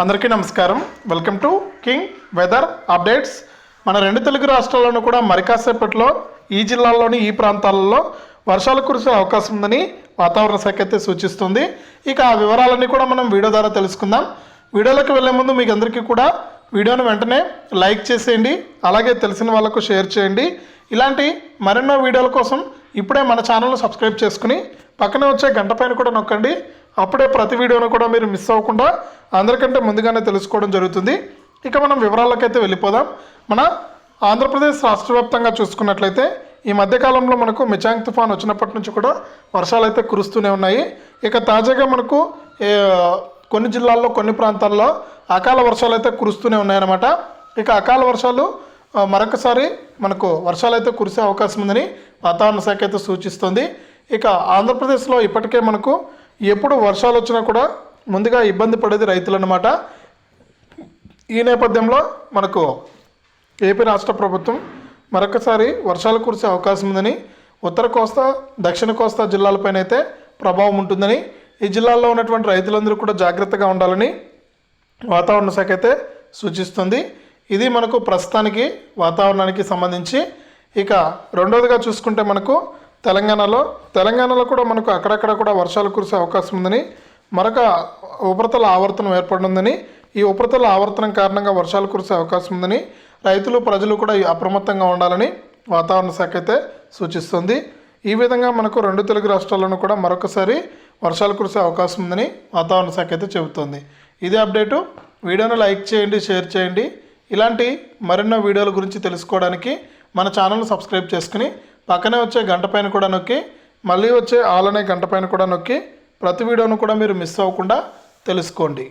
అందరికీ నమస్కారం. Welcome to king weather updates మన రెండు తెలుగు రాష్ట్రాల్లోనూ కూడా మరికాసేపట్లో ఈ జిల్లాల్లోని ఈ ప్రాంతాలలో వర్షాలు కురిసే అవకాశం ఉందని వాతావరణ శాఖ అయితే సూచిస్తుంది. ఇక ఆ వివరాలన్నీ కూడా మనం వీడియో ద్వారా తెలుసుకుందాం. వీడియోలోకి వెళ్ళే ముందు మీకు అందరికీ కూడా వీడియోను వెంటనే లైక్ చేసేయండి. అలాగే తెలిసిన వాళ్ళకు షేర్ చేయండి. ఇలాంటి మరెన్నో వీడియోల కోసం ఇప్పుడే మన ఛానల్ను సబ్స్క్రైబ్ చేసుకుని పక్కనే వచ్చే గంట పైన కూడా నొక్కండి. అప్పుడే ప్రతి వీడియోను కూడా మీరు మిస్ అవ్వకుండా అందరికంటే ముందుగానే తెలుసుకోవడం జరుగుతుంది. ఇక మనం వివరాలకైతే వెళ్ళిపోదాం. మన ఆంధ్రప్రదేశ్ రాష్ట్ర వ్యాప్తంగా చూసుకున్నట్లయితే ఈ మధ్యకాలంలో మనకు మిచాంగ్ తుఫాన్ వచ్చినప్పటి నుంచి కూడా వర్షాలు అయితే కురుస్తూనే ఉన్నాయి. ఇక తాజాగా మనకు కొన్ని జిల్లాల్లో కొన్ని ప్రాంతాల్లో అకాల వర్షాలు అయితే కురుస్తూనే ఉన్నాయన్నమాట. ఇక అకాల వర్షాలు మరొకసారి మనకు వర్షాలు అయితే కురిసే అవకాశం ఉందని వాతావరణ శాఖ అయితే సూచిస్తుంది. ఇక ఆంధ్రప్రదేశ్లో ఇప్పటికే మనకు ఎప్పుడు వర్షాలు వచ్చినా కూడా ముందుగా ఇబ్బంది పడేది రైతులు అన్నమాట ఈ నేపథ్యంలో మనకు ఏపీ రాష్ట్ర ప్రభుత్వం మరొకసారి వర్షాలు కురిసే అవకాశం ఉందని ఉత్తర కోస్తా దక్షిణ కోస్తా జిల్లాలపైన అయితే ప్రభావం ఉంటుందని ఈ జిల్లాల్లో ఉన్నటువంటి రైతులందరూ కూడా జాగ్రత్తగా ఉండాలని వాతావరణ శాఖ అయితే సూచిస్తుంది. ఇది మనకు ప్రస్తుతానికి వాతావరణానికి సంబంధించి. ఇక రెండోదిగా చూసుకుంటే మనకు తెలంగాణలో తెలంగాణలో కూడా మనకు అక్కడక్కడ కూడా వర్షాలు కురిసే అవకాశం ఉందని మరొక ఉపరితల ఆవర్తనం ఏర్పడిందని ఈ ఉపరితల ఆవర్తనం కారణంగా వర్షాలు కురిసే అవకాశం ఉందని రైతులు ప్రజలు కూడా అప్రమత్తంగా ఉండాలని వాతావరణ శాఖ అయితే సూచిస్తుంది. ఈ విధంగా మనకు రెండు తెలుగు రాష్ట్రాల్లోనూ కూడా మరొకసారి వర్షాలు కురిసే అవకాశం ఉందని వాతావరణ శాఖ అయితే చెబుతోంది. ఇదే అప్డేటు. వీడియోను లైక్ చేయండి షేర్ చేయండి. ఇలాంటి మరెన్నో వీడియోల గురించి తెలుసుకోవడానికి మన ఛానల్ను సబ్స్క్రైబ్ చేసుకుని పక్కనే వచ్చే గంట పైన కూడా నొక్కి మళ్ళీ వచ్చే ఆల్ అనే గంట పైన కూడా నొక్కి ప్రతి వీడియోను కూడా మీరు మిస్ అవ్వకుండా తెలుసుకోండి.